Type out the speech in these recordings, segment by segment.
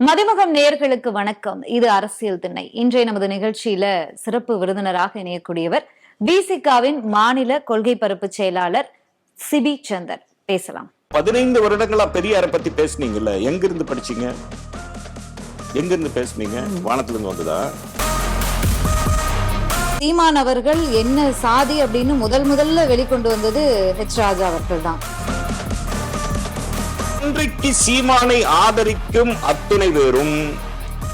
மதிமுகம் நேயர்களுக்கு வணக்கம். இது அரசியல் திண்ணை. இன்றைய நமது நிகழ்ச்சியில சிறப்பு விருந்தினராக இணையக்கூடியவர் விசிகாவின் மாநில கொள்கை பரப்பு செயலாளர் சிபி சந்தர் பேசலாம். பதினைந்து வருடங்களா பெரியாரை பத்தி பேசுனீங்கல்ல. எங்க இருந்து படிச்சீங்க? எங்க இருந்து பேசுனீங்க? வானத்துல இருந்து வந்ததா? சீமான் அவர்கள் என்ன சாதி அப்படின்னு முதல் முதல்ல வெளிக்கொண்டு வந்தது ஹெச் ராஜா அவர்கள் தான். அன்றைக்கு சீமானை ஆதரிக்கும் அத்துணை பேரும்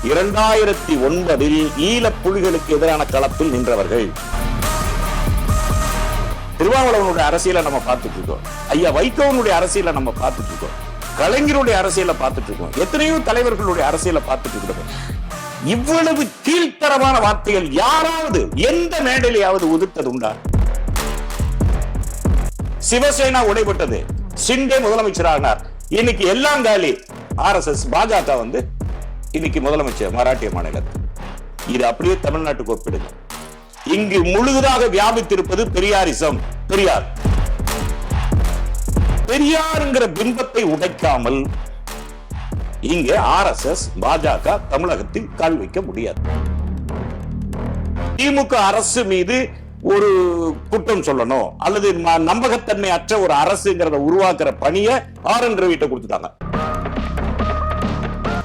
இரண்டாயிரத்தி ஒன்பதில் ஈழ புலிகளுக்கு எதிரான களத்தில் நின்றவர்கள். திருவாவளவனுடைய அரசியலை நம்ம பார்த்துட்டு இருக்கோம் ஐயா வைகோவனுடைய அரசியலை நம்ம பார்த்துட்டு இருக்கோம் கலைஞருடைய அரசியலை பார்த்துட்டு இருக்கோம் எத்தனையோ தலைவர்களுடைய அரசியலை பார்த்துட்டு இருக்கிறோம் இவ்வளவு கீழ்த்தரமான வார்த்தைகள் யாராவது எந்த மேடையிலையாவது உதிர்த்தது உண்டா சிவசேனா உடைபட்டது. சிண்டே முதலமைச்சரானார். இன்னைக்கு எல்லாம் காலி. ஆர்எஸ்எஸ் பாஜக வந்து இன்னைக்கு முதலமைச்சர் மராட்டிய மாநிலத்தில் இது அப்படியே தமிழ்நாட்டுக்கு ஒப்பிடுங்க. இங்கு முழுதாக வியாபித்திருப்பது பெரியாரிசம் பெரியார். பெரியாருங்கிற பிம்பத்தை உடைக்காமல் இங்கே ஆர்எஸ்எஸ் பாஜக தமிழகத்தில் கால் வைக்க முடியாது. திமுக அரசு மீது ஒரு குற்றம் சொல்லணும் அல்லது நம்பகத்தன்மை அற்ற ஒரு அரசுங்கிறத உருவாக்குற பணியை ஆர் என் ரவிட்ட கொடுத்துட்டாங்க.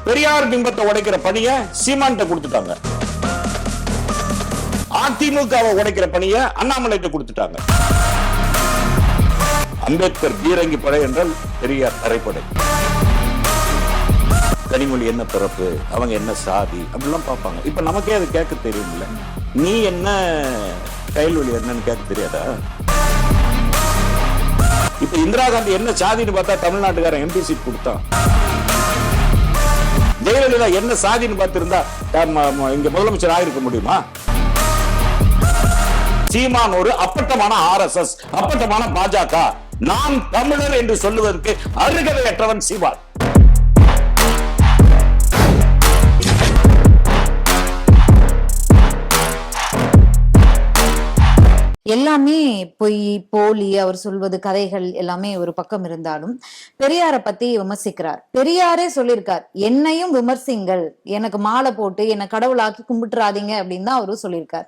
பெரியார் பிம்பத்தை உடைக்கிற பணியை சீமான்ட்ட கொடுத்துட்டாங்க. அதிமுகவை உடைக்கிற பணியை அண்ணாமலைட்ட கொடுத்துட்டாங்க. அம்பேத்கர் பீரங்கி படை என்றால் பெரியார் தரைப்படை. கனிமொழி என்ன பிறப்பு? அவங்க என்ன சாதி? அப்படிலாம் பார்ப்பாங்க. இப்ப நமக்கே அது கேட்க தெரியும்ல. நீ என்ன கைல்வழி என்னன்னு கேட்க தெரியாதா? இப்ப இந்திரா காந்தி என்ன சாதின்னு பார்த்தா தமிழ்நாட்டுக்காரன் எம்பி சீட் கொடுத்தான். ஜெயலலிதா என்ன சாதின்னு பார்த்திருந்தா இங்க முதலமைச்சர் ஆயிருக்க முடியுமா? சீமான் ஒரு அப்பட்டமான ஆர் எஸ் எஸ் அப்பட்டமான பாஜக. நான் தமிழர் என்று சொல்லுவதற்கு அருகதையற்றவன் சீமான். எல்லாமே பொய் போலி அவர் சொல்வது கதைகள் எல்லாமே ஒரு பக்கம் இருந்தாலும் பெரியாரை பத்தி விமர்சிக்கிறார். பெரியாரே சொல்லியிருக்கார் என்னையும் விமர்சிங்கள் எனக்கு மாலை போட்டு என்னை கடவுளாக்கி கும்பிட்டுறாதீங்க அப்படின்னு தான் அவரும் சொல்லியிருக்கார்.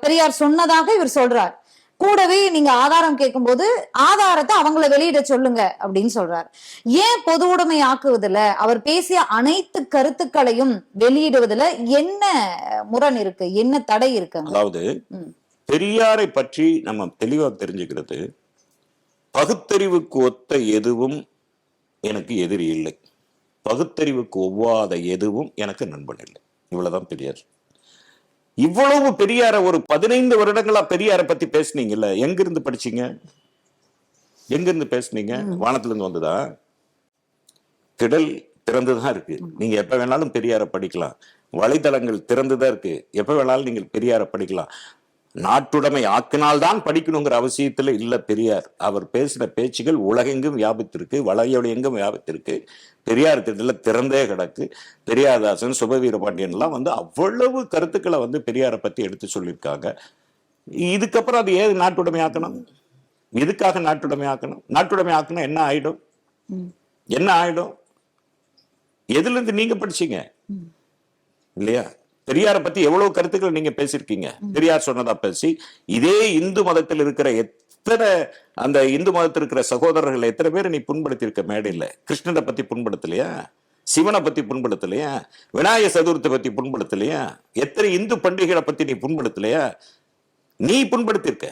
பெரியார் சொன்னதாக இவர் சொல்றார். கூடவே நீங்க ஆதாரம் கேட்கும்போது ஆதாரத்தை அவங்கள வெளியிட சொல்லுங்க அப்படின்னு சொல்றார். ஏன் பொது உடைமை ஆக்குவதுல அவர் பேசிய அனைத்து கருத்துக்களையும் வெளியிடுவதுல என்ன முரண் இருக்கு? என்ன தடை இருக்குங்க? அதாவது. பெரியாரை பற்றி நம்ம தெளிவா தெரிஞ்சுக்கிறது பகுத்தறிவுக்கு ஒத்த எதுவும் எனக்கு எதிரி இல்லை. பகுத்தறிவுக்கு ஒவ்வாத எதுவும் எனக்கு நண்பன் இல்லை. இவ்வளவுதான் பெரியார். இவ்வளவு பெரியார ஒரு பதினைந்து வருடங்களா பெரியாரை பத்தி பேசுனீங்கல்ல எங்க இருந்து படிச்சீங்க? எங்க இருந்து பேசுனீங்க? வானத்துல இருந்து வந்ததா? திடல் திறந்துதான் இருக்கு. நீங்க எப்ப வேணாலும் பெரியார படிக்கலாம். வலைதளங்கள் திறந்துதான் இருக்கு. எப்ப வேணாலும் நீங்கள் பெரியார படிக்கலாம். நாட்டுடைமை ஆக்கினால்தான் படிக்கணுங்கிற அவசியத்துல இல்ல பெரியார். அவர் பேசின பேச்சுகள் உலகெங்கும் வியாபித்திருக்கு வளையொலியெங்கும் வியாபித்திருக்கு. பெரியார் திடல திறந்தே கிடக்கு. பெரியார்தாசன் சுபவீர பாண்டியன் எல்லாம் வந்து அவ்வளவு கருத்துக்களை வந்து பெரியாரை பத்தி எடுத்து சொல்லியிருக்காங்க. இதுக்கப்புறம் அது ஏது நாட்டுடைமை ஆக்கணும்? எதுக்காக நாட்டுடைமை ஆக்கணும்? நாட்டுடைமை ஆக்கணும் என்ன ஆயிடும்? என்ன ஆயிடும்? எதுல இருந்து நீங்க படிச்சீங்க? இல்லையா? பெரியாரை பத்தி எவ்வளவு கருத்துக்கள் நீங்க பேசியிருக்கீங்க? பெரியார் சொன்னதா பேசி இதே இந்து மதத்தில் இருக்கிற எத்தனை அந்த இந்து மதத்தில் இருக்கிற சகோதரர்கள் எத்தனை பேர் நீ புண்படுத்தியிருக்க மேடையில்? கிருஷ்ணனை பத்தி புண்படுத்தலையா? சிவனை பத்தி புண்படுத்தலையா? விநாயகர் சதுர்த்தி பத்தி புண்படுத்தலையா? எத்தனை இந்து பண்டிகைகளை பத்தி நீ புண்படுத்தலையா? நீ புண்படுத்தியிருக்க.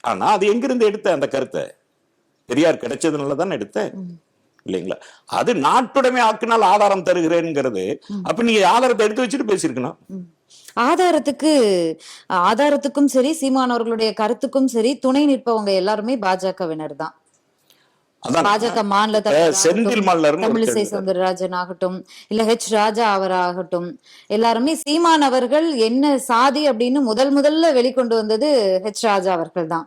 ஆனா அது எங்கிருந்து எடுத்த அந்த கருத்தை? பெரியார் கிடைச்சதுனால தான் எடுத்த இல்லைங்களா? அது நாட்டுடைமை ஆக்கினால் ஆதாரம் தருகிறேன்ங்கிறது. அப்ப நீங்க ஆதாரத்தை எடுத்து வச்சுட்டு பேசியிருக்கணும். ஆதாரத்துக்கு ஆதாரத்துக்கும் சரி சீமானவர்களுடைய கருத்துக்கும் சரி துணை நிற்பவங்க எல்லாருமே பாஜகவினர் தான். பாஜக மாநில செந்தில் ஆகட்டும், தமிழிசை சவுந்தரராஜன் ஆகட்டும் இல்ல ஹெச் ராஜா அவராகட்டும் எல்லாருமே சீமான் அவர்கள் என்ன சாதி அப்படின்னு முதல் முதல்ல வெளிக்கொண்டு வந்தது ஹெச் ராஜா அவர்கள் தான்.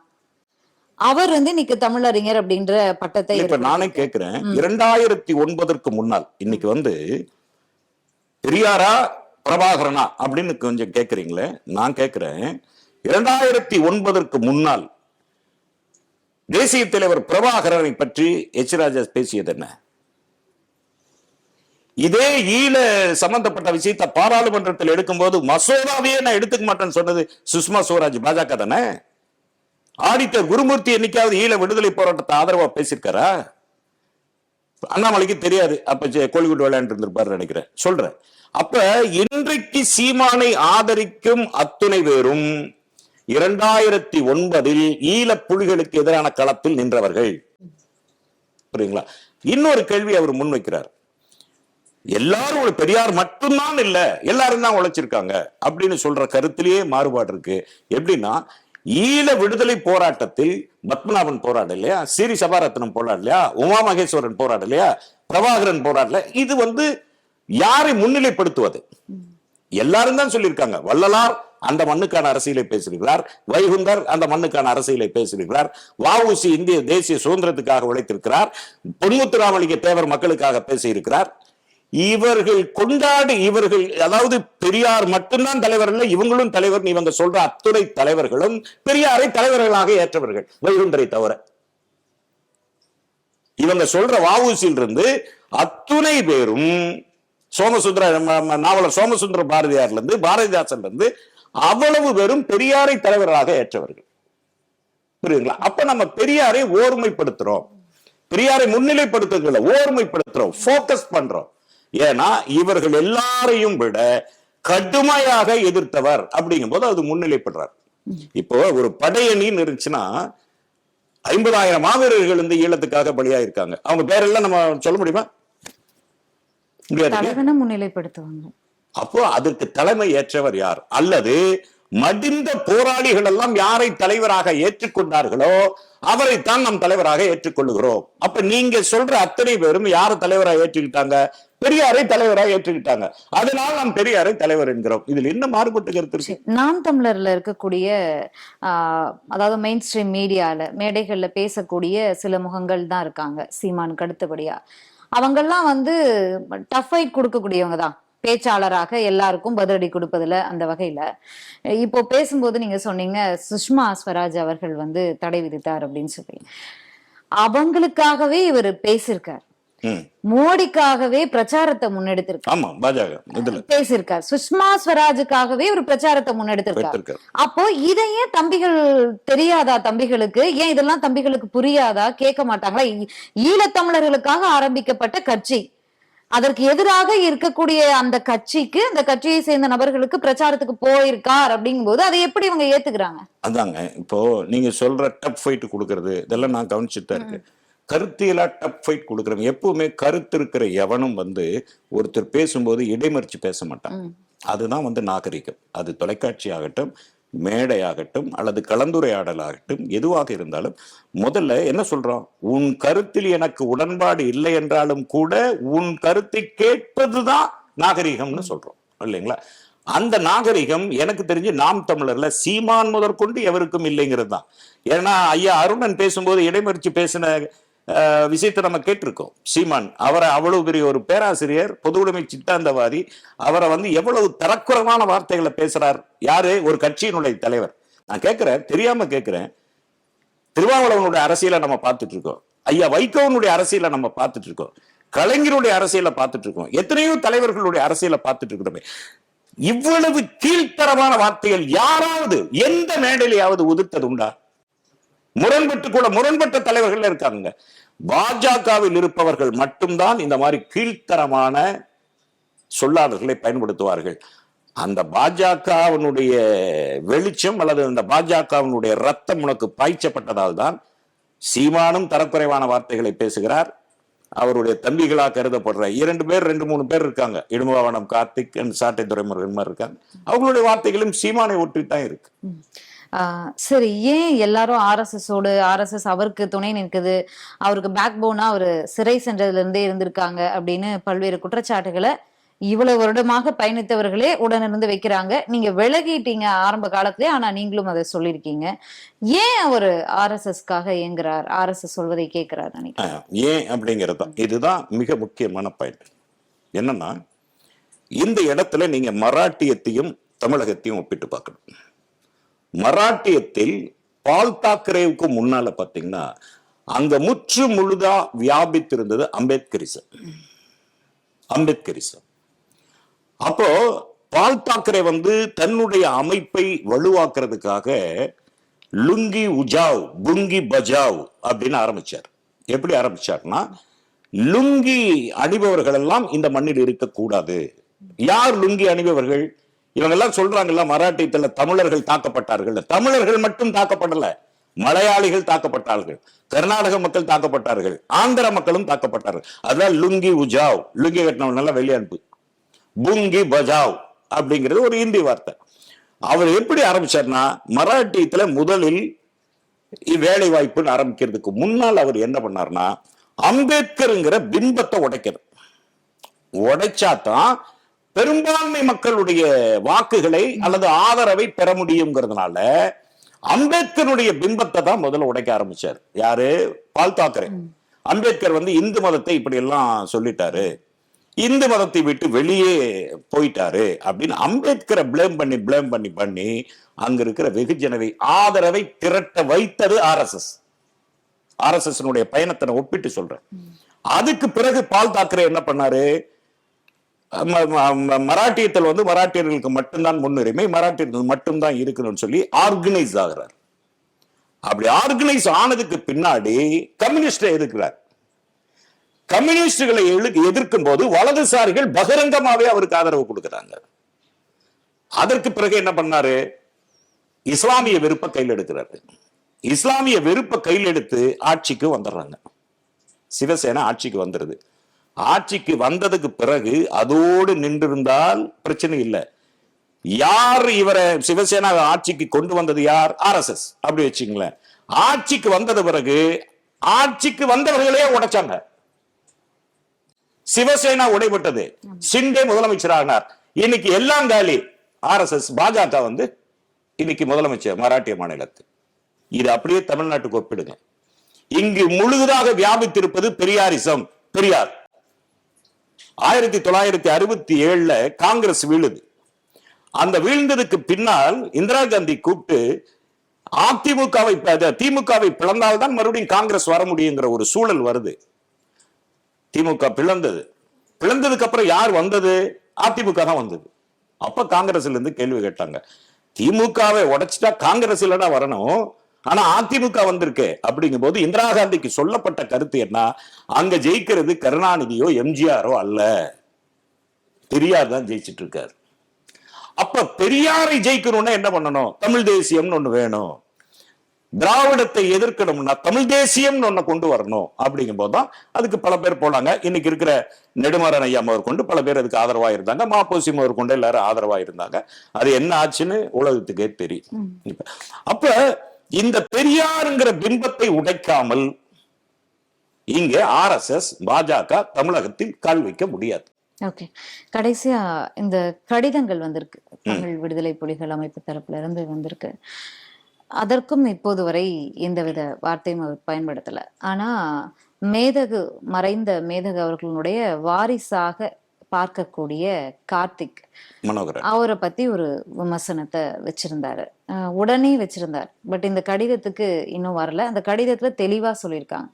அவர் வந்து இன்னைக்கு தமிழறிஞர் அப்படின்ற பட்டத்தை இப்ப நானே கேக்குறேன். இரண்டாயிரத்தி ஒன்பதற்கு முன்னால் இன்னைக்கு வந்து பெரியாரா பிரபாகரனா அப்படின்னு கொஞ்சம் கேக்குறீங்களே? நான் கேக்குறேன். இரண்டாயிரத்தி ஒன்பதற்கு முன்னால் தேசிய தலைவர் பிரபாகரனை பற்றி எச் ராஜா பேசியது என்ன? இதே ஈழ சம்பந்தப்பட்ட விஷயத்தை பாராளுமன்றத்தில் எடுக்கும்போது மசோதாவையே நான் எடுத்துக்க மாட்டேன்னு சொன்னது சுஷ்மா ஸ்வராஜ் பாஜக தானே? ஆடிட்டர் குருமூர்த்தி என்னைக்காவது ஈழ விடுதலை போராட்டத்தை ஆதரவா பேசியிருக்காரா? அண்ணாமலைக்கு தெரியாது. அப்ப ஜெ- விளையாண்டு இருந்திருப்பாரு நினைக்கிறேன். சொல்றேன். அப்ப இன்றைக்கு சீமானை ஆதரிக்கும் அத்துணை பேரும் இரண்டாயிரத்தி ஒன்பதில் ஈழ புலிகளுக்கு எதிரான களத்தில் நின்றவர்கள். புரியுங்களா இன்னொரு கேள்வி அவர் முன்வைக்கிறார் எல்லாரும் ஒரு பெரியார் மட்டும்தான் இல்ல எல்லாரும் தான் உழைச்சிருக்காங்க அப்படின்னு சொல்ற கருத்திலேயே மாறுபாடு இருக்கு. எப்படின்னா ஈழ விடுதலை போராட்டத்தில் பத்மநாபன் போராடலையா சிறி சபாரத்னம் போராடலையா உமா மகேஸ்வரன் போராடலையா பிரபாகரன் போராடல இது வந்து யாரை முன்னிலைப்படுத்துவது? எல்லாரும் தான் சொல்லியிருக்காங்க. வள்ளலார் அந்த மண்ணுக்கான அரசியலை பேசியிருக்கிறார் வைகுந்தர் அந்த மண்ணுக்கான அரசியலை பேசியிருக்கிறார் வஉசி இந்திய தேசிய சுதந்திரத்துக்காக உழைத்திருக்கிறார். பொன்முத்துராமலிங்க தேவர் மக்களுக்காக பேசியிருக்கிறார். இவர்கள் கொண்டாடி இவர்கள் அதாவது பெரியார் மட்டும்தான் தலைவர் இல்லை இவங்களும் தலைவர் இவங்க சொல்ற அத்துணை தலைவர்களும் பெரியாரை தலைவர்களாக ஏற்றவர்கள். வைகுண்டரை தவிர. இவங்க சொல்ற வாவூசியில் இருந்து அத்துணை பேரும் சோமசுந்தர நாவலர் சோமசுந்தர பாரதியார்ல இருந்து பாரதிதாசன்ல இருந்து அவ்வளவு பேரும் பெரியாரை தலைவராக ஏற்றவர்கள். புரியுதுங்களா? அப்ப நம்ம பெரியாரை ஓர்மைப்படுத்துறோம். பெரியாரை முன்னிலைப்படுத்துறதுல ஓர்மைப்படுத்துறோம் ஃபோக்கஸ் பண்றோம். ஏன்னா இவர்கள் எல்லாரையும் விட கடுமையாக எதிர்த்தவர் அப்படிங்கும் போது அது முன்னிலைப்படுறார். இப்போ ஒரு படையணின்னு இருந்துச்சுன்னா ஐம்பதாயிரம் மாவீரர்கள் இந்த ஈழத்துக்காக பலியாயிருக்காங்க. அவங்க பேரெல்லாம் நம்ம சொல்ல முடியுமா? முடியாது முன்னிலைப்படுத்துவாங்க. அப்போ அதற்கு தலைமை ஏற்றவர் யார்? அல்லது மடிந்த போராளிகள் எல்லாம் யாரை தலைவராக ஏற்றுக்கொண்டார்களோ அவரைத்தான் நம் தலைவராக ஏற்றுக்கொள்ளுகிறோம். அப்ப நீங்க சொல்ற அத்தனை பேரும் யார தலைவராக ஏற்றுக்கிட்டாங்க? பெரியாரை தலைவராக ஏற்றுக்கிட்டாங்க. அதனால் நாம் பெரியாரை தலைவர் என்கிறோம். இதுல என்ன மாறுபட்டு கருத்து நாம் தமிழர்ல இருக்கக்கூடிய ஆஹ், அதாவது மெயின் ஸ்ட்ரீம் மீடியால மேடைகள்ல பேசக்கூடிய சில முகங்கள் தான் இருக்காங்க சீமானுக்கு அடுத்தபடியா. அவங்கெல்லாம் வந்து டஃப் ஃபைட் கொடுக்கக்கூடியவங்க தான். பேச்சாளராக எல்லாருக்கும் பதிலடி கொடுப்பதுல அந்த வகையில. இப்போ பேசும்போது நீங்க சொன்னீங்க சுஷ்மா ஸ்வராஜ் அவர்கள் வந்து தடை விதித்தார் அப்படின்னு சொல்லி. அவங்களுக்காகவே இவர் பேசியிருக்கார். மோடிக்காகவே பிரச்சாரத்தை முன்னெடுத்திருக்கார். ஆமா பாஜக இதுல. பேசியிருக்கார். சுஷ்மா ஸ்வராஜுக்காகவே ஒரு பிரச்சாரத்தை முன்னெடுத்திருக்கார். அப்போ இதை ஏன் தம்பிகள் தெரியாதா தம்பிகளுக்கு? ஏன் இதெல்லாம் தம்பிகளுக்கு புரியாதா? கேட்க மாட்டாங்களா? ஈழத்தமிழர்களுக்காக ஆரம்பிக்கப்பட்ட கட்சி. அதற்கு எதிராக இருக்கக்கூடிய அந்த கட்சிக்கு அந்த கட்சியை சேர்ந்த நபர்களுக்கு பிரச்சாரத்துக்கு போயிருக்கார் அப்படிங்கும்போது அதை எப்படி இவங்க ஏத்துக்கிறாங்க? அதாங்க இப்போ நீங்க சொல்ற டப் ஃபைட் கொடுக்கறது இதெல்லாம் நான் கவனிச்சுட்டு தான் இருக்கேன். கருத்தியலா டப் ஃபைட் கொடுக்குறவங்க. எப்பவுமே கருத்து இருக்கிற எவனும் வந்து ஒருத்தர் பேசும்போது இடைமறிச்சு பேச மாட்டான். அதுதான் வந்து நாகரிகம். அது தொலைக்காட்சி ஆகட்டும் மேடையாகட்டும் அல்லது கலந்துரையாடல் ஆகட்டும் எதுவாக இருந்தாலும் முதல்ல என்ன சொல்றோம் உன் கருத்தில் எனக்கு உடன்பாடு இல்லை என்றாலும் கூட உன் கருத்தை கேட்பதுதான் நாகரிகம்னு சொல்றோம். இல்லைங்களா? அந்த நாகரிகம் எனக்கு தெரிஞ்சு நாம் தமிழர்ல சீமான் முதற்கொண்டு எவருக்கும் இல்லைங்கிறது தான். ஏன்னா ஐயா அருணன் பேசும்போது இடைமறிச்சு பேசின விஷயத்தை நம்ம கேட்டிருக்கோம். சீமான் அவரை அவ்வளவு பெரிய ஒரு பேராசிரியர் பொது உடைமை சித்தாந்தவாதி அவரை வந்து எவ்வளவு தரக்குறவான வார்த்தைகளை பேசுறார் யாரு? ஒரு கட்சியினுடைய தலைவர். நான் கேட்கிறேன் தெரியாம கேட்கிறேன். திருவாவளவனுடைய அரசியலை நம்ம பார்த்துட்டு இருக்கோம் ஐயா வைகோவனுடைய அரசியலை நம்ம பார்த்துட்டு இருக்கோம் கலைஞருடைய அரசியலை பார்த்துட்டு இருக்கோம் எத்தனையோ தலைவர்களுடைய அரசியலை பார்த்துட்டு இருக்கிறோமே இவ்வளவு கீழ்த்தரமான வார்த்தைகள் யாராவது எந்த மேடையிலையாவது உதிர்த்தது உண்டா முரண்பட்டு கூட முரண்பட்ட தலைவர்கள் இருக்காங்க பாஜகவில் இருப்பவர்கள் மட்டும்தான் இந்த மாதிரி கீழ்த்தரமான சொல்லாடல்களை பயன்படுத்துவார்கள். அந்த பாஜகவினுடைய வெளிச்சம் அல்லது அந்த பாஜகவினுடைய ரத்தம் உனக்கு பாய்ச்சப்பட்டதால் தான் சீமானும் தரக்குறைவான வார்த்தைகளை பேசுகிறார். அவருடைய தம்பிகளா கருதப்படுற இரண்டு பேர் ரெண்டு மூணு பேர் இருக்காங்க. இடும்பவானம் கார்த்திக் சாட்டை துறைமுருகன் மாதிரி இருக்காங்க. அவங்களுடைய வார்த்தைகளும் சீமானை ஒற்றி தான் இருக்கு சரி ஏன் எல்லாரும் ஆர்எஸ்எஸ் ஓடு ஆர்எஸ்எஸ் அவருக்கு துணை நிற்குது? அவருக்கு பேக் போனா அவர் சிறை சென்றதுல இருந்தே இருந்திருக்காங்க அப்படின்னு பல்வேறு குற்றச்சாட்டுகளை இவ்வளவு வருடமாக பயணித்தவர்களே உடனிருந்து வைக்கிறாங்க. நீங்க விலகிட்டீங்க ஆரம்ப காலத்திலே ஆனா நீங்களும் அதை சொல்லியிருக்கீங்க. ஏன் அவர் ஆர்எஸ்எஸ்க்காக இயங்குறார்? ஆர்எஸ்எஸ் சொல்வதை கேட்கிறார் நினைக்கிறேன். ஏன் அப்படிங்கிறது. தான் இதுதான் மிக முக்கியமான பாயிண்ட் என்னன்னா இந்த இடத்துல நீங்க மராட்டியத்தையும் தமிழகத்தையும் ஒப்பிட்டு பார்க்கணும். மராட்டியத்தில் பால் தாக்கரேவுக்கு முன்னால பாத்தீங்கன்னா அங்க முற்று முழுதா வியாபித்திருந்தது அம்பேத்கரிசம். அம்பேத்கரிசம். அப்போ பால் தாக்கரே வந்து தன்னுடைய அமைப்பை வலுவாக்குறதுக்காக லுங்கி உஜாவ் புங்கி பஜாவ் அப்படின்னு ஆரம்பிச்சார். எப்படி ஆரம்பிச்சார்னா லுங்கி அணிபவர்கள் எல்லாம் இந்த மண்ணில் இருக்கக்கூடாது. யார் லுங்கி அணிபவர்கள்? இவங்க எல்லாம் சொல்றாங்கல்ல மராட்டியத்துல தமிழர்கள் தாக்கப்பட்டார்கள் தமிழர்கள் மட்டும் தாக்கப்படல மலையாளிகள் தாக்கப்பட்டார்கள் கர்நாடக மக்கள் தாக்கப்பட்டார்கள் ஆந்திர மக்களும் தாக்கப்பட்டார்கள். அதான் லுங்கி உஜாவ். லுங்கி கட்டினவன் நல்லா வெளியே புங்கி பஜாவ் அப்படிங்கிறது ஒரு இந்தி வார்த்தை. அவர் எப்படி ஆரம்பிச்சார்னா மராட்டியத்துல முதலில் வேலை வாய்ப்புன்னு ஆரம்பிக்கிறதுக்கு முன்னால் அவர் என்ன பண்ணார்னா அம்பேத்கருங்கிற பிம்பத்தை உடைக்கிறது உடைச்சாதான் பெரும்பான்மை மக்களுடைய வாக்குகளை அல்லது ஆதரவை பெற முடியுங்கிறதுனால அம்பேத்கருடைய பிம்பத்தை தான் முதல்ல உடைக்க ஆரம்பிச்சார். யாரு? பால் தாக்கரே. அம்பேத்கர் வந்து இந்து மதத்தை இப்படி எல்லாம் சொல்லிட்டாரு. இந்து மதத்தை விட்டு வெளியே போயிட்டாரு அப்படின்னு அம்பேத்கரை பிளேம் பண்ணி பிளேம் பண்ணி பண்ணி அங்க இருக்கிற வெகுஜனவை ஆதரவை திரட்ட வைத்தது ஆர்எஸ்எஸ். ஆர்எஸ்எஸ் பயணத்தை நான் ஒப்பிட்டு சொல்றேன். அதுக்கு பிறகு பால் தாக்கரே என்ன பண்ணாரு? மராட்டியத்தில் வந்து மராட்டியர்களுக்கு மட்டும்தான் முன்னுரிமை மராட்டியர்கள் மட்டும்தான் இருக்கணும்னு சொல்லி ஆர்கனைஸ் ஆகிறார். அப்படி ஆர்கனைஸ் ஆனதுக்கு பின்னாடி கம்யூனிஸ்டை எதிர்க்கிறார் கம்யூனிஸ்டுகளை எதிர்க்கும் போது வலதுசாரிகள் பகிரங்கமாவே அவருக்கு ஆதரவு கொடுக்கிறாங்க. அதற்கு பிறகு என்ன பண்ணாரு? இஸ்லாமிய வெறுப்பை கையில் எடுக்கிறாரு. இஸ்லாமிய வெறுப்பை கையில் எடுத்து ஆட்சிக்கு வந்துடுறாங்க. சிவசேனா ஆட்சிக்கு வந்துருது ஆட்சிக்கு வந்ததுக்கு பிறகு அதோடு நின்றிருந்தால் பிரச்சனை இல்லை. யார் இவரை சிவசேனா ஆட்சிக்கு கொண்டு வந்தது யார்? ஆர்எஸ்எஸ் அப்படி வச்சுங்களேன் ஆட்சிக்கு வந்தது பிறகு ஆட்சிக்கு வந்தவர்களே உடைச்சாங்க. சிவசேனா உடைபட்டது. சிண்டே முதலமைச்சரானார். இன்னைக்கு எல்லாம் காலி. ஆர்எஸ்எஸ் பாஜக வந்து இன்னைக்கு முதலமைச்சர் மராட்டிய மாநிலத்து. இது அப்படியே தமிழ்நாட்டுக்கு ஒப்பிடுங்க. இங்கு முழுதாக வியாபித்திருப்பது பெரியாரிசம் பெரியார். ஆயிரத்தி தொள்ளாயிரத்தி அறுபத்தி ஏழுல காங்கிரஸ் வீழுது. அந்த வீழ்ந்ததுக்கு பின்னால் இந்திரா காந்தி கூப்பிட்டு அதிமுகவை திமுகவை பிளந்தால்தான் மறுபடியும் காங்கிரஸ் வர முடியுங்கிற ஒரு சூழல் வருது. திமுக பிளந்தது. பிளந்ததுக்கு அப்புறம் யார் வந்தது? அதிமுக தான் வந்தது. அப்ப காங்கிரஸ்ல இருந்து கேள்வி கேட்டாங்க. திமுகவை உடைச்சிட்டா காங்கிரஸ் இல்லடா வரணும். ஆனா அதிமுக வந்திருக்கு அப்படிங்கும் போது இந்திரா காந்திக்கு சொல்லப்பட்ட கருத்து என்ன? அங்க ஜெயிக்கிறது கருணாநிதியோ எம்ஜிஆரோ அல்ல. பெரியார் தான் ஜெயிச்சிட்டு இருக்காரு அப்ப பெரியாரை ஜெயிக்கணும்னா என்ன பண்ணணும்? தமிழ் தேசியம்னு ஒண்ணு வேணும். திராவிடத்தை எதிர்க்கணும்னா தமிழ் தேசியம்னு ஒண்ணு கொண்டு வரணும் அப்படிங்கும் போதுதான் அதுக்கு பல பேர் போனாங்க. இன்னைக்கு இருக்கிற நெடுமாறன் ஐயா அவர் கொண்டு பல பேர் அதுக்கு ஆதரவா இருந்தாங்க. மாப்போசி அவர் கொண்டு எல்லாரும் ஆதரவா இருந்தாங்க. அது என்ன ஆச்சுன்னு உலகத்துக்கே தெரியும். அப்ப இந்த பெரியாருங்கிற பிம்பத்தை உடைக்காமல் இங்கே ஆர்எஸ்எஸ் பாஜக தமிழகத்தில் கால் வைக்க முடியாது. ஓகே. கடைசியா இந்த கடிதங்கள் வந்திருக்கு. தமிழ் விடுதலை புலிகள் அமைப்பு தரப்புல இருந்து வந்திருக்கு. அதற்கும் இப்போது வரை எந்தவித வார்த்தையும் அவர் பயன்படுத்தல. ஆனா மேதகு மறைந்த மேதகு அவர்களுடைய வாரிசாக பார்க்கக்கூடிய கார்த்திக் அவரை பத்தி ஒரு விமர்சனத்தை வச்சிருந்தாரு. உடனே வச்சிருந்தார். பட் இந்த கடிதத்துக்கு இன்னும் வரல. அந்த கடிதத்துல தெளிவா சொல்லியிருக்காங்க.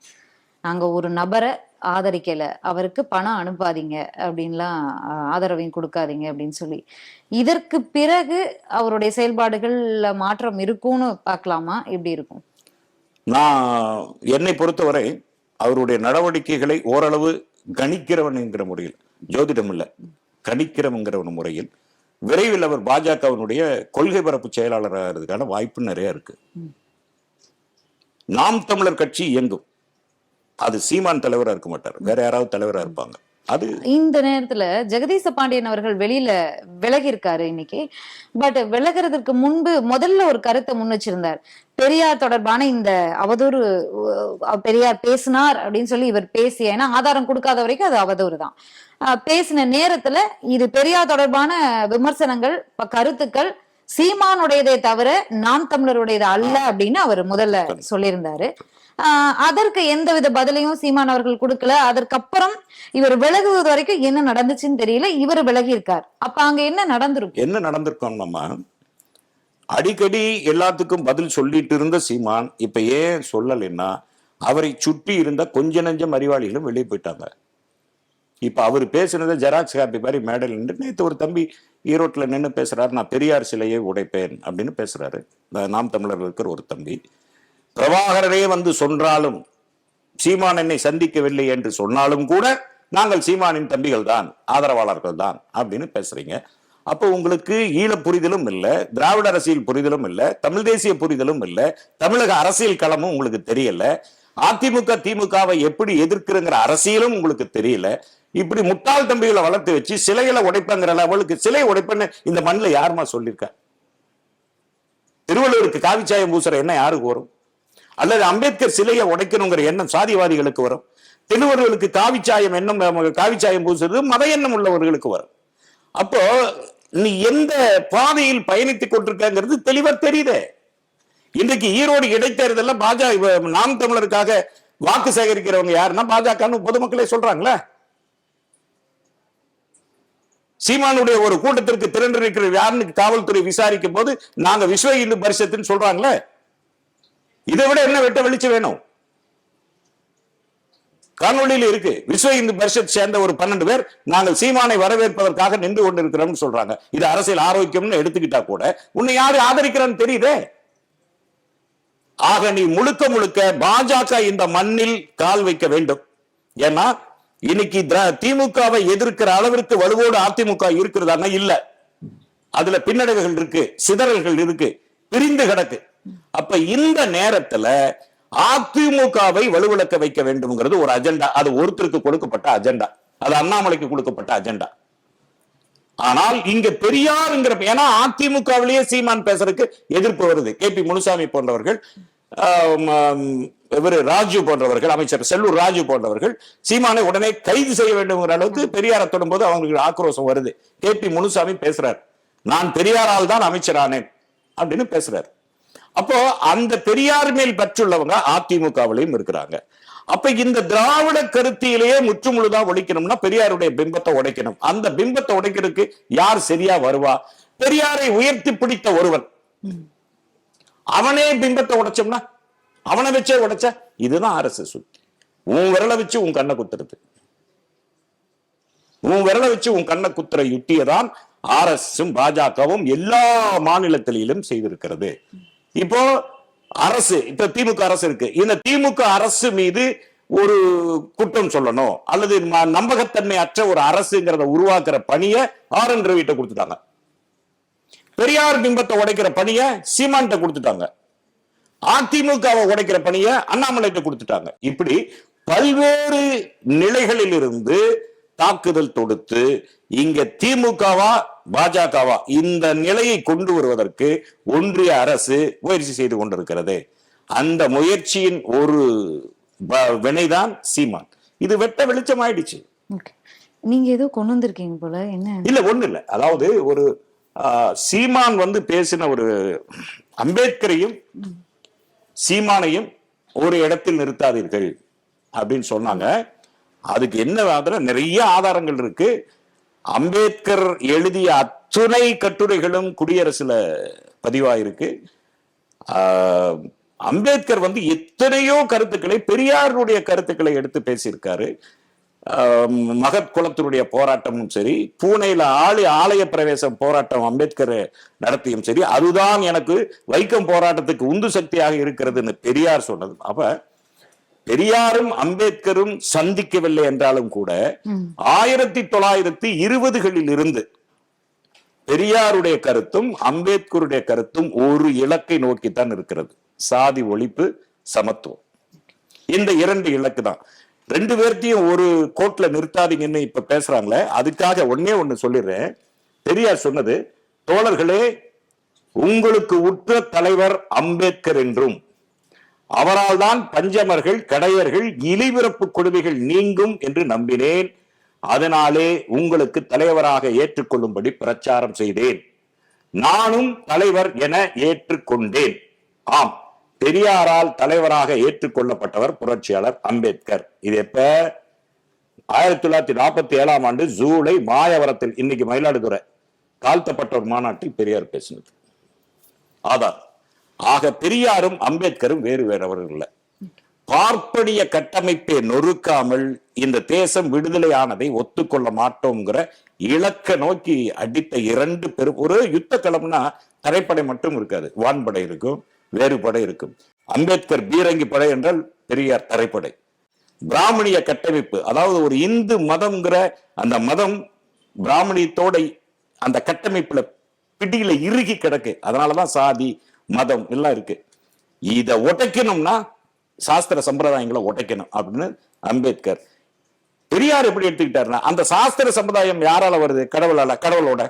நாங்க ஒரு நபரை ஆதரிக்கல. அவருக்கு பணம் அனுப்பாதீங்க அப்படின்லாம் ஆதரவையும் கொடுக்காதீங்க அப்படின்னு சொல்லி. இதற்கு பிறகு அவருடைய செயல்பாடுகள்ல மாற்றம் இருக்கும்னு பார்க்கலாமா? எப்படி இருக்கும்? நான் என்னை பொறுத்தவரை அவருடைய நடவடிக்கைகளை ஓரளவு கணிக்கிறவன் என்கிற முறையில். ஜோதிடம் இல்லை கணிக்கிறவங்கிற ஒரு முறையில் விரைவில் அவர் பாஜகவினுடைய கொள்கை பரப்பு செயலாளராகிறதுக்கான வாய்ப்பு நிறைய இருக்கு. நாம் தமிழர் கட்சி இயங்கும். அது சீமான் தலைவரா இருக்க மாட்டார். வேற யாராவது தலைவரா இருப்பாங்க. அது இந்த நேரத்துல ஜெகதீச பாண்டியன் அவர்கள் வெளியில விலகி இருக்காரு இன்னைக்கு. பட் விலகிறதுக்கு முன்பு முதல்ல ஒரு கருத்தை முன் வச்சிருந்தார். பெரியார் தொடர்பான இந்த அவதூறு பெரியார் பேசினார் அப்படின்னு சொல்லி இவர் பேசி ஏன்னா ஆதாரம் கொடுக்காத வரைக்கும் அது அவதூறு தான் பேசின நேரத்துல இது பெரியார் தொடர்பான விமர்சனங்கள் கருத்துக்கள் சீமானுடையதே தவிர நாம் தமிழருடையது அல்ல அப்படின்னு அவர் முதல்ல சொல்லியிருந்தாரு. ஆஹ் அதற்கு எந்தவித பதிலையும் சீமான் அவர்கள் கொடுக்கல. அதற்கப்புறம் இவர் விலகுவது வரைக்கும் என்ன நடந்துச்சுன்னு தெரியல. இவர் விலகி இருக்கார் அப்ப அங்க என்ன நடந்திருக்கும்? என்ன நடந்திருக்கோம் நம்ம அடிக்கடி எல்லாத்துக்கும் பதில் சொல்லிட்டு இருந்த சீமான் இப்ப ஏன் சொல்லலைன்னா அவரை சுற்றி இருந்த கொஞ்ச நெஞ்சம் அறிவாளிகளும் வெளியே போயிட்டாங்க. இப்ப அவர் பேசுனதை ஜெராக்ஸ் காப்பி மாதிரி மேடல் நேற்று ஒரு தம்பி ஈரோட்டில் நின்று பேசுறாரு நான் பெரியார் சிலையை உடைப்பேன் அப்படின்னு பேசுறாரு. நாம் தமிழர்கள் இருக்கிற ஒரு தம்பி. பிரபாகரனே வந்து சொன்றாலும் சீமான் என்னை சந்திக்கவில்லை என்று சொன்னாலும் கூட நாங்கள் சீமானின் தம்பிகள் தான் ஆதரவாளர்கள் தான் அப்படின்னு பேசுறீங்க. அப்போ உங்களுக்கு ஈழ புரிதலும் இல்ல திராவிட அரசியல் புரிதலும் இல்ல தமிழ் தேசிய புரிதலும் இல்ல தமிழக அரசியல் களமும் உங்களுக்கு தெரியல அதிமுக திமுகவை எப்படி எதிர்க்கிறங்கிற அரசியலும் உங்களுக்கு தெரியல. இப்படி முட்டாள் தம்பிகளை வளர்த்து வச்சு சிலைகளை உடைப்பங்கிற லெவலுக்கு சிலை உடைப்பன்னு இந்த மண்ணில் யாருமா சொல்லியிருக்கா? திருவள்ளுவருக்கு காவிச்சாயம் பூசுற எண்ணம் யாருக்கு வரும்? அல்லது அம்பேத்கர் சிலையை உடைக்கணுங்கிற எண்ணம் சாதிவாதிகளுக்கு வரும்? திருவள்ளுவருக்கு காவிச்சாயம் எண்ணம் காவிச்சாயம் பூசுறது மத எண்ணம் உள்ளவர்களுக்கு வரும். அப்போ நீ எந்த பாதையில் பயணித்துக் கொண்டிருக்கங்கிறது தெளிவா தெரியுதே. இன்றைக்கு ஈரோடு இடைத்தேர்தல்ல பாஜக நாம் தமிழருக்காக வாக்கு சேகரிக்கிறவங்க யாருன்னா பாஜகன்னு பொதுமக்களே சொல்றாங்களே? சீமானுடைய ஒரு கூட்டத்திற்கு திரண்டிருக்கிற யாருன்னு காவல்துறை விசாரிக்கும் போது நாங்க விஸ்வ இந்து பரிஷத்துன்னு சொல்றாங்களே? இதை விட என்ன வெட்ட வெளிச்சம் வேணும்? காணொலியில் இருக்கு. விஸ்வ இந்து பரிஷத் சேர்ந்த ஒரு பன்னெண்டு பேர் நாங்கள் சீமானை வரவேற்பதற்காக நின்று கொண்டிருக்கிறோம்னு சொல்றாங்க. இது அரசியல் ஆரோக்கியம்னு எடுத்துக்கிட்டா கூட உன்னை யாரு ஆதரிக்கிறான்னு தெரியுதே? ஆக நீ முழுக்க முழுக்க பாஜக இந்த மண்ணில் கால் வைக்க வேண்டும். ஏன்னா இன்னைக்கு திமுகவை எதிர்க்கிற அளவிற்கு வலுவோடு அதிமுக இருக்கிறதானா இல்ல. அதுல பின்னடைவுகள் இருக்கு சிதறல்கள் இருக்கு பிரிந்து கிடக்கு. அப்ப இந்த நேரத்துல அதிமுகவை வலுவிழக்க வைக்க வேண்டும்ங்கிறது ஒரு அஜெண்டா. அது ஒருத்தருக்கு கொடுக்கப்பட்ட அஜெண்டா. அது அண்ணாமலைக்கு கொடுக்கப்பட்ட அஜெண்டா. ஆனால் இங்க பெரியாருங்கிற ஏன்னா அதிமுகவிலேயே சீமான் பேசுறதுக்கு எதிர்ப்பு வருது. கே பி முனுசாமி போன்றவர்கள் இவர் ராஜு போன்றவர்கள் அமைச்சர் செல்லூர் ராஜு போன்றவர்கள் சீமானை உடனே கைது செய்ய வேண்டும்ங்கிற அளவுக்கு பெரியாரை தொடும்போது அவங்களுக்கு ஆக்ரோஷம் வருது. கே பி முனுசாமி பேசுறாரு. நான் பெரியாரால் தான் அமைச்சரானேன் அப்படின்னு பேசுறாரு. அப்போ அந்த பெரியார் மேல் பற்றுள்ளவங்க அதிமுகவிலையும் இருக்கிறாங்க. அப்ப இந்த திராவிட கருத்தியிலேயே முற்றுமுழுதா ஒழிக்கணும்னா பெரியாருடைய பிம்பத்தை உடைக்கணும். அந்த பிம்பத்தை உடைக்கிறதுக்கு யார் சரியா வருவா? பெரியாரை உயர்த்தி பிடித்த ஒருவன். அவனே பிம்பத்தை உடைச்சோம்னா அவனை வச்சே உடைச்ச இதுதான் அரசு சுத்தி. உன் விரலை வச்சு உன் கண்ணை குத்துறது. உன் விரலை வச்சு உன் கண்ணை குத்துற யுத்தியதான் ஆர்எஸும் பாஜகவும் எல்லா மாநிலத்திலும் செய்திருக்கிறது. இப்போ அரசு இப்ப திமுக அரசு இருக்கு. இந்த திமுக அரசு மீது ஒரு குற்றம் சொல்லணும். அல்லது ம- நம்பகத்தன்மை அற்ற ஒரு அரசுங்கிறத உருவாக்குற பணியை ஆர் என் ரவிட்ட கொடுத்துட்டாங்க. பெரியார் பிம்பத்தை உடைக்கிற பணியை சீமான்கிட்ட கொடுத்துட்டாங்க. அதிமுகவை உடைக்கிற பணியை அண்ணாமலைகிட்ட கொடுத்துட்டாங்க. இப்படி பல்வேறு நிலைகளில் இருந்து தாக்குதல் தொடுத்து இங்க திமுகவா பாஜகவா இந்த நிலையை கொண்டு வருவதற்கு ஒன்றிய அரசு முயற்சி செய்து கொண்டிருக்கிறது. அந்த முயற்சியின் ஒரு வினைதான் சீமான். இது வெட்ட வெளிச்சம் ஆயிடுச்சு. நீங்க ஏதோ கொண்டு வந்திருக்கீங்க போல என்ன? இல்ல ஒண்ணு இல்ல. அதாவது ஒரு சீமான் வந்து பேசின ஒரு அம்பேத்கரையும் சீமானையும் ஒரு இடத்தில் நிறுத்தாதீர்கள் அப்படின்னு சொன்னாங்க. அதுக்கு என்ன ஆதாரம் நிறைய ஆதாரங்கள் இருக்கு. அம்பேத்கர் எழுதிய அத்துணை கட்டுரைகளும் குடியரசுல பதிவாயிருக்கு. அம்பேத்கர் வந்து எத்தனையோ கருத்துக்களை பெரியாருடைய கருத்துக்களை எடுத்து பேசியிருக்காரு. ஆஹ், மகத் போராட்டமும் சரி பூனேல ஆளு ஆலய பிரவேசம் போராட்டம் அம்பேத்கர் நடத்தியும் சரி அதுதான் எனக்கு வைக்கம் போராட்டத்துக்கு உந்து சக்தியாக இருக்கிறதுன்னு பெரியார் சொன்னது அப்ப பெரியாரும் அம்பேத்கரும் சந்திக்கவில்லை என்றாலும் கூட ஆயிரத்தி தொள்ளாயிரத்தி இருபதுகளில் இருந்து பெரியாருடைய கருத்தும் அம்பேத்கருடைய கருத்தும் ஒரு இலக்கை நோக்கித்தான் இருக்கிறது. சாதி ஒழிப்பு சமத்துவம். இந்த இரண்டு இலக்கு தான் ரெண்டு பேர்த்தையும் ஒரு கோட்ல நிறுத்தாதீங்கன்னு இப்ப பேசுறாங்களே அதுக்காக ஒன்னே ஒண்ணு சொல்லிடுறேன். பெரியார் சொன்னது தோழர்களே உங்களுக்கு உற்ற தலைவர் அம்பேத்கர் என்றும் அவரால் தான் பஞ்சமர்கள் கடையர்கள் இழிவிறப்பு கொடுமைகள் நீங்கும் என்று நம்பினேன். அதனாலே உங்களுக்கு தலைவராக ஏற்றுக்கொள்ளும்படி பிரச்சாரம் செய்தேன். நானும் தலைவர் என ஏற்றுக்கொண்டேன். ஆம் பெரியாரால் தலைவராக ஏற்றுக்கொள்ளப்பட்டவர் புரட்சியாளர் அம்பேத்கர். இது எப்ப? ஆயிரத்தி தொள்ளாயிரத்தி நாற்பத்தி ஏழாம் ஆண்டு ஜூலை மாயவரத்தில். இன்னைக்கு மயிலாடுதுறை தாழ்த்தப்பட்டோர் மாநாட்டில் பெரியார் பேசினது. ஆதார். ஆக பெரியாரும் அம்பேத்கரும் வேறு வேறவர்கள் இல்லை. பார்ப்பனிய கட்டமைப்பை நொறுக்காமல் இந்த தேசம் விடுதலையானதை ஒத்துக்கொள்ள மாட்டோம்ங்கிற இலக்க நோக்கி அடித்த இரண்டு பெரும் ஒரு யுத்த களம்னா தரைப்படை மட்டும் இருக்காது வான்படை இருக்கும் வேறு படை இருக்கும். அம்பேத்கர் பீரங்கி படை என்றால் பெரியார் தரைப்படை. பிராமணிய கட்டமைப்பு அதாவது ஒரு இந்து மதம்ங்கிற அந்த மதம் பிராமணியத்தோட அந்த கட்டமைப்புல பிடியில இறுகி கிடக்கு. அதனாலதான் சாதி மதம் எல்லாம் இருக்கு. இதை உடைக்கணும்னா சாஸ்திர சம்பிரதாயங்களை உடைக்கணும் அப்படின்னு அம்பேத்கர். பெரியார் எப்படி எடுத்துக்கிட்டாருன்னா அந்த சாஸ்திர சமுதாயம் யாரால வருது? கடவுளால கடவுளோட.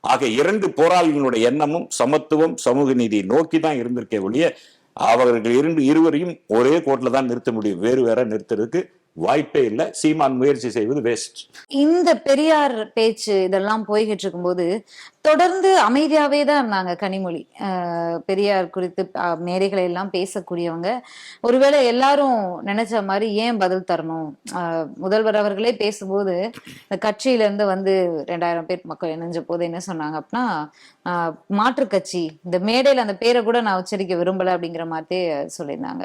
ஆக இரண்டு போராளிகளுடைய எண்ணமும் சமத்துவம் சமூக நீதியை நோக்கி தான் இருந்திருக்கே ஒழிய அவர்கள் இரண்டு இருவரையும் ஒரே கோட்டில் தான் நிறுத்த முடியும். வேறு வேற நிறுத்துறதுக்கு வாய்ப்பே இல்லை. சீமான் முயற்சி செய்வது வேஸ்ட் இந்த பெரியார் பேச்சு இதெல்லாம் போய்கிட்டு இருக்கும்போது தொடர்ந்து அமைதியாவே தான் இருந்தாங்க கனிமொழி. பெரியார் குறித்து மேடைகளை எல்லாம் பேசக்கூடியவங்க. ஒருவேளை எல்லாரும் நினைச்ச மாதிரி ஏன் பதில் தரணும்? முதல்வர் அவர்களே பேசும்போது இந்த கட்சியில இருந்து வந்து ரெண்டாயிரம் பேர் மக்கள் இணைஞ்ச போது என்ன சொன்னாங்க அப்படின்னா மாற்றுக்கட்சி மாற்றுக் கட்சி இந்த மேடையில அந்த பேரை கூட நான் உச்சரிக்க விரும்பல அப்படிங்கிற மாதிரி சொல்லியிருந்தாங்க.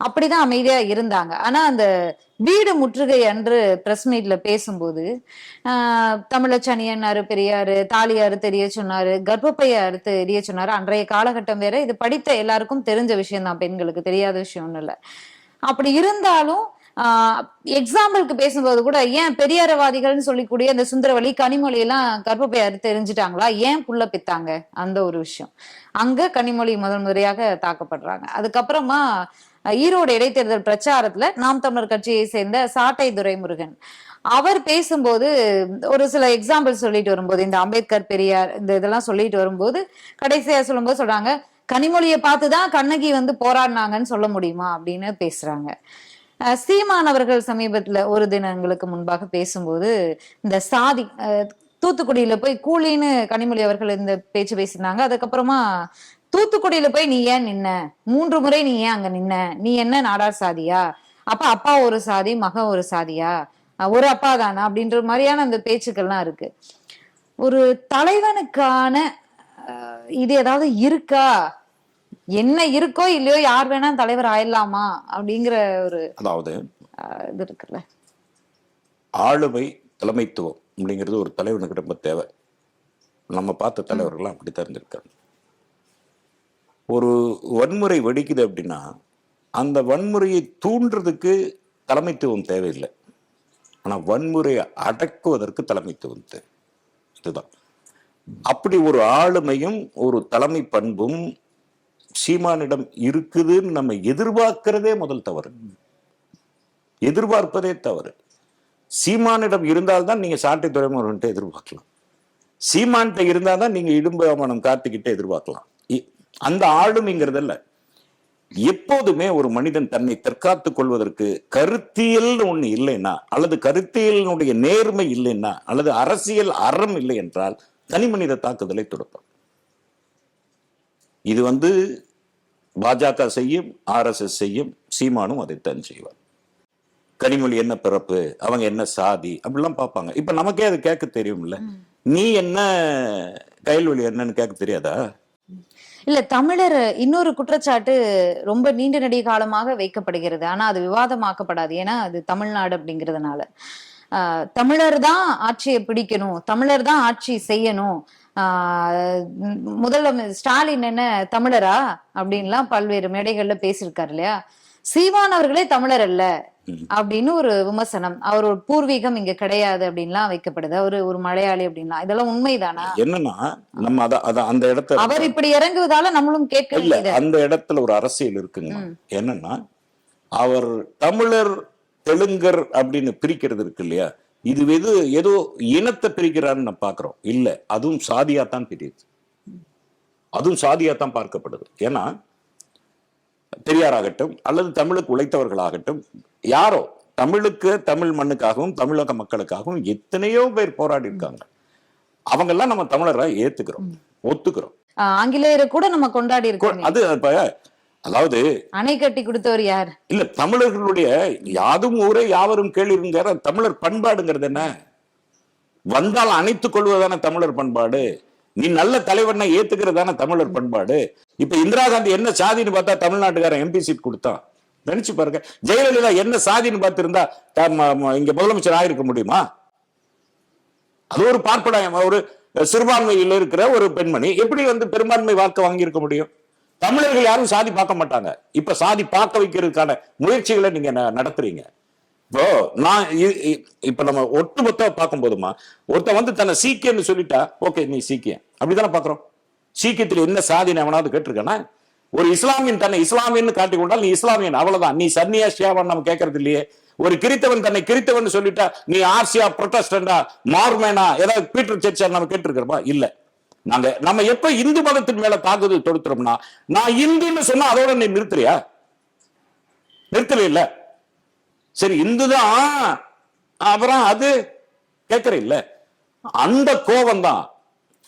அப்படிதான் அமைதியா இருந்தாங்க. ஆனா அந்த வீடு முற்றுகை அன்று பிரஸ் மீட்ல பேசும்போது ஆஹ் தமிழச்சனியன்னாரு பெரியாரு தாலியாரு தெரிய சொன்னாரு கர்ப்பப்பைய அறுத்து எரிய சொன்னாரு. அன்றைய காலகட்டம் வேற இது படித்த எல்லாருக்கும் தெரிஞ்ச விஷயம் தான் பெண்களுக்கு தெரியாத விஷயம் ஒண்ணும் இல்ல. அப்படி இருந்தாலும் எக்ஸாம்பிளுக்கு பேசும்போது கூட ஏன் பெரியாரவாதிகள்னு சொல்லிக்கூடிய அந்த சுந்தரவழி கனிமொழி எல்லாம் கர்ப்பப்பை அறுத்து எரிஞ்சிட்டாங்களா? ஏன் புள்ள பித்தாங்க? அந்த ஒரு விஷயம். அங்க கனிமொழி முதல் முறையாக தாக்கப்படுறாங்க. அதுக்கப்புறமா ஈரோடு இடைத்தேர்தல் பிரச்சாரத்துல நாம் தமிழர் கட்சியை சேர்ந்த சாட்டை துரைமுருகன். அவர் பேசும்போது ஒரு சில எக்ஸாம்பிள் சொல்லிட்டு வரும்போது இந்த அம்பேத்கர் பெரியார் இந்த இதெல்லாம் சொல்லிட்டு வரும்போது கடைசியா சொல்லும்போது சொல்றாங்க கனிமொழியை பார்த்துதான் கண்ணகி வந்து போராடினாங்கன்னு சொல்ல முடியுமா அப்படின்னு பேசுறாங்க. சீமான் அவர்கள் சமீபத்துல ஒரு தினங்களுக்கு முன்பாக பேசும்போது இந்த சாதி அஹ் தூத்துக்குடியில போய் கூலின்னு கனிமொழி அவர்கள் இந்த பேச்சு பேசினாங்க. அதுக்கப்புறமா தூத்துக்குடியில போய் நீ ஏன் நின்ன? மூன்று முறை நீ ஏன் அங்க நின்ன? நீ என்ன நாடார் சாதியா? அப்ப அப்பா ஒரு சாதி மகன் ஒரு சாதியா? ஒரு அப்பா தானா? அப்படின்ற மாதிரியான அந்த பேச்சுக்கள்லாம் இருக்கு. ஒரு தலைவனுக்கான இது ஏதாவது இருக்கா? என்ன இருக்கோ இல்லையோ யார் வேணா தலைவர் ஆயிடலாமா? அப்படிங்கிற ஒரு அதாவது இது இருக்குல்ல. ஆளுமை தலைமைத்துவம் அப்படிங்கிறது ஒரு தலைவனுக்கு ரொம்ப தேவை. நம்ம பார்த்த தலைவர்கள்லாம் அப்படித்தான் இருந்திருக்காங்க. ஒரு வன்முறை வெடிக்குது அப்படின்னா அந்த வன்முறையை தூண்டுறதுக்கு தலைமைத்துவம் தேவையில்லை. ஆனால் வன்முறையை அடக்குவதற்கு தலைமைத்துவம் தேவை இதுதான். அப்படி ஒரு ஆளுமையும் ஒரு தலைமை பண்பும் சீமானிடம் இருக்குதுன்னு நம்ம எதிர்பார்க்கிறதே முதல் தவறு. எதிர்பார்ப்பதே தவறு. சீமானிடம் இருந்தால்தான் நீங்க சாட்டை துறைமுகன்ட்டு எதிர்பார்க்கலாம். சீமான்கிட்ட இருந்தால் தான் நீங்கள் இடும்பமனம் காத்துக்கிட்டே எதிர்பார்க்கலாம். அந்த ஆளுமைங்கிறதல்ல. எப்போதுமே ஒரு மனிதன் தன்னை தற்காத்துக் கொள்வதற்கு கருத்தியல்னு ஒண்ணு இல்லைன்னா அல்லது கருத்தியலினுடைய நேர்மை இல்லைன்னா அல்லது அரசியல் அறம் இல்லை என்றால் தனி மனித தாக்குதலை தொடுப்பான். இது வந்து பாஜக செய்யும் ஆர்எஸ்எஸ் செய்யும் சீமானும் அதைத்தான் செய்வார். கனிமொழி என்ன பிறப்பு அவங்க என்ன சாதி அப்படிலாம் பார்ப்பாங்க. இப்ப நமக்கே அது கேட்க தெரியும்ல. நீ என்ன கைல்வழி என்னன்னு கேட்க தெரியாதா? இல்ல தமிழர் இன்னொரு குற்றச்சாட்டு ரொம்ப நீண்ட நெடிய காலமாக வைக்கப்படுகிறது. ஆனா அது விவாதமாக்கப்படாது. ஏன்னா அது தமிழ்நாடு அப்படிங்கிறதுனால. தமிழர் தான் ஆட்சியை பிடிக்கணும். தமிழர் தான் ஆட்சி செய்யணும். முதல்ல ஸ்டாலின் என்ன தமிழரா? அப்படின்லாம் பல்வேறு மேடைகள்ல பேசியிருக்காரு இல்லையா? சீமான் அவர்களே தமிழர் அல்ல. அப்படின்னு ஒரு விமர்சனம். அவர் ஒரு பூர்வீகம் இங்க கிடையாது அப்படின்லாம் வைக்கப்படுது. அவரு ஒரு மலையாளி அப்படின்லாம். இதெல்லாம் உண்மைதானா? என்னன்னா நம்ம அத அத அந்த இடத்த அவர் இப்படி இறங்குவதால நம்மளும் கேட்க இல்ல அந்த இடத்துல ஒரு அரசியல் இருக்குங்க என்னன்னா அவர் தமிழர் தெலுங்கர் அப்படின்னு பிரிக்கிறது இருக்கு இல்லையா? இது எது ஏதோ இனத்தை பிரிக்கிறான்னு நான் பாக்குறோம். இல்ல அதுவும் சாதியா தான் பிரியுது அதுவும் சாதியா தான் பார்க்கப்படுது. ஏன்னா பெரியாராகட்டும் அல்லது தமிழுக்கு உழைத்தவர்களாகட்டும் யாரோ தமிழுக்கு தமிழ் மண்ணுக்காகவும் தமிழக மக்களுக்காகவும் எத்தனையோ பேர் போராடி இருக்காங்க அவங்கெல்லாம் நம்ம தமிழரா ஏத்துக்கிறோம் ஒத்துக்கிறோம். ஆங்கிலேயரை கூட நம்ம கொண்டாடி இருக்கோம் அது இப்ப அதாவது அணை கட்டி கொடுத்தவர் யார்? இல்ல தமிழர்களுடைய யாதும் ஊரே யாவரும் கேள்விங்கிற தமிழர் பண்பாடுங்கிறது என்ன? வந்தால் அணைத்துக் கொள்வதான தமிழர் பண்பாடு? நீ நல்ல தலைவனை ஏத்துக்கிறதான தமிழர் பண்பாடு? இப்ப இந்திரா காந்தி என்ன சாதின்னு பார்த்தா தமிழ்நாட்டுக்காரன் எம்பி சீட் கொடுத்தான். நினைச்சு பாருங்க. ஜெயலலிதா என்ன சாதின்னு பார்த்திருந்தா த- இங்க முதலமைச்சர் ஆயிருக்க முடியுமா? அது ஒரு பார்ப்படாயம். ஒரு சிறுபான்மையில் இருக்கிற ஒரு பெண்மணி எப்படி வந்து பெரும்பான்மை வாக்கு வாங்கியிருக்க முடியும்? தமிழர்கள் யாரும் சாதி பார்க்க மாட்டாங்க. இப்ப சாதி பார்க்க வைக்கிறதுக்கான முயற்சிகளை நீங்க ந- நடத்துறீங்க. இப்போ நான் இ- இ- இப்ப நம்ம ஒட்டுமொத்த பார்க்கும் போதுமா ஒருத்தன் வந்து தன்னை சீக்கியன்னு சொல்லிட்டா ஓகே நீ சீக்கியம். அப்படித்தானே பாக்குறோம் சீக்கியத்தில் என்ன சாதின்னு எவனாவது கேட்டிருக்கானா? ஒரு இஸ்லாமியன் தன்னை இஸ்லாமியன் காட்டிக் கொண்டால் நீ இஸ்லாமியன் அவ்வளவுதான். நீ சன்னியாசியாவான்னு நம்ம கேட்கறது இல்லையே. ஒரு கிறித்தவன் தன்னை கிறித்தவன் சொல்லிட்டா நீ ஆர்சியா புரொட்டஸ்டண்டா மார்மேனா ஏதாவது பீட்டர் சர்ச்சா நம்ம கேட்டிருக்கிறோமா? இல்ல. நாங்க நம்ம எப்ப இந்து மதத்தின் மேல தாக்குதல் தொடுத்துறோம்னா நான் இந்துன்னு சொன்னா அதோட நீ நிறுத்துறியா? நிறுத்தல இல்லை. சரி இந்து தான் அப்புறம் அது கேட்கற இல்ல. அந்த கோபம் தான்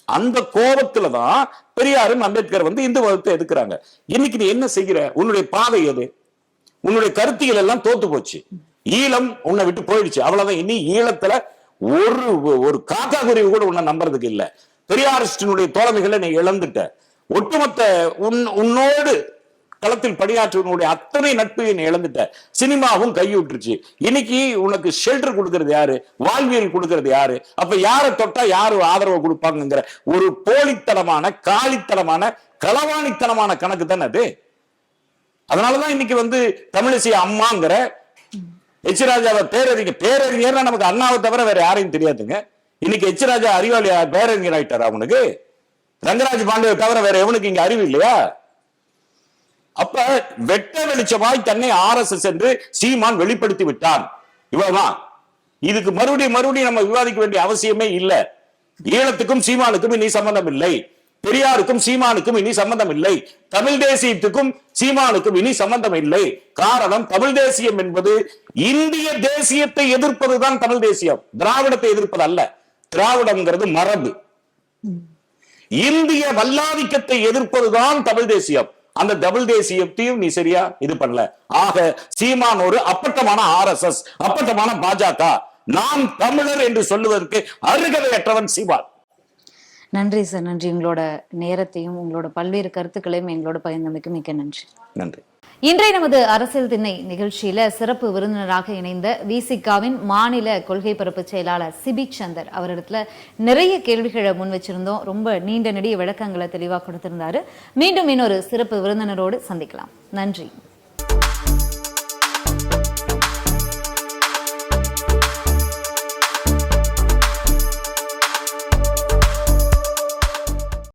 அந்த கோபத்துல தான் பெரியாரும் அம்பேத்கர் வந்து இந்து மதத்தை எதுக்குறாங்க இன்னைக்கு நீ என்ன செய்கிற? உன்னுடைய பாதை எது? உன்னுடைய கருத்தியல் எல்லாம் தோத்து போச்சு. ஈழம் உன்னை விட்டு போயிடுச்சு. அவ்வளவுதான். இனி ஈழத்துல ஒரு ஒரு காக்கா குருவி கூட உன்னை நம்புறதுக்கு இல்ல. பெரியாரிஸ்டினுடைய தோழமைகளை நீ இழந்துட்ட. ஒட்டுமொத்த உன் உன்னோடு களத்தில் பணியாற்றுவனுடைய அத்தனை நட்பையும் நீ இழந்துட்ட. சினிமாவும் கையூட்டுருச்சு. இன்னைக்கு உனக்கு ஷெல்டர் கொடுக்கறது யாரு? வாழ்வியல் கொடுக்கறது யாரு? அப்ப யாரை தொட்டா யாரு ஆதரவு கொடுப்பாங்கங்கிற ஒரு போலித்தனமான காலித்தனமான களவாணித்தனமான கணக்கு தானே அது? அதனாலதான் இன்னைக்கு வந்து தமிழிசை அம்மாங்கிற எச் ராஜாவை பேரறிஞர் பேரறிஞர்னா நமக்கு அண்ணாவை தவிர வேற யாரையும் தெரியாதுங்க. இன்னைக்கு எச் ராஜா அறிவாளி பேரறிஞர் ஆயிட்டார் அவனுக்கு? ரங்கராஜ் பாண்டவை தவிர வேற எவனுக்கு இங்க அறிவு இல்லையா? அப்ப வெட்ட வெளிச்சமாய் தன்னை ஆர் எஸ் எஸ் என்று சீமான் வெளிப்படுத்தி விட்டான் இவ்வளவுதான் இதுக்கு மறுபடியும் மறுபடியும் நம்ம விவாதிக்க வேண்டிய அவசியமே இல்ல. ஈழத்துக்கும் சீமானுக்கும் இனி சம்பந்தம் இல்லை பெரியாருக்கும் சீமானுக்கும் இனி சம்பந்தம் இல்லை தமிழ் தேசியத்துக்கும் சீமானுக்கும் இனி சம்பந்தம் இல்லை காரணம் தமிழ் தேசியம் என்பது இந்திய தேசியத்தை எதிர்ப்பதுதான் தமிழ் தேசியம். திராவிடத்தை எதிர்ப்பது அல்ல திராவிடம்ங்கிறது மரபு. இந்திய வல்லாதிக்கத்தை எதிர்ப்பதுதான் தமிழ் தேசியம். அந்த தமிழ் தேசியத்தையும் நீ சரியா இது பண்ணல. ஆக சீமான் ஒரு அப்பட்டமான ஆர் எஸ் எஸ் அப்பட்டமான பாஜக. நாம் தமிழர் என்று சொல்லுவதற்கு அருகதையற்றவன் சீமான். நன்றி சார் நன்றி. உங்களோட நேரத்தையும் உங்களோட பல்வேறு கருத்துக்களையும் எங்களோட பகிர்ந்தமைக்கு மிக்க நன்றி. நன்றி. இன்றைய நமது அரசியல் திண்ணை நிகழ்ச்சியில சிறப்பு விருந்தினராக இணைந்த விசிகாவின் மாநில கொள்கை பரப்பு செயலாளர் சிபிக் சந்தர் அவரிடத்துல நிறைய கேள்விகளை முன் வச்சிருந்தோம். ரொம்ப நீண்ட நெடிய விளக்கங்களை தெளிவாக கொடுத்திருந்தாரு. மீண்டும் இன்னொரு சிறப்பு விருந்தினரோடு சந்திக்கலாம். நன்றி.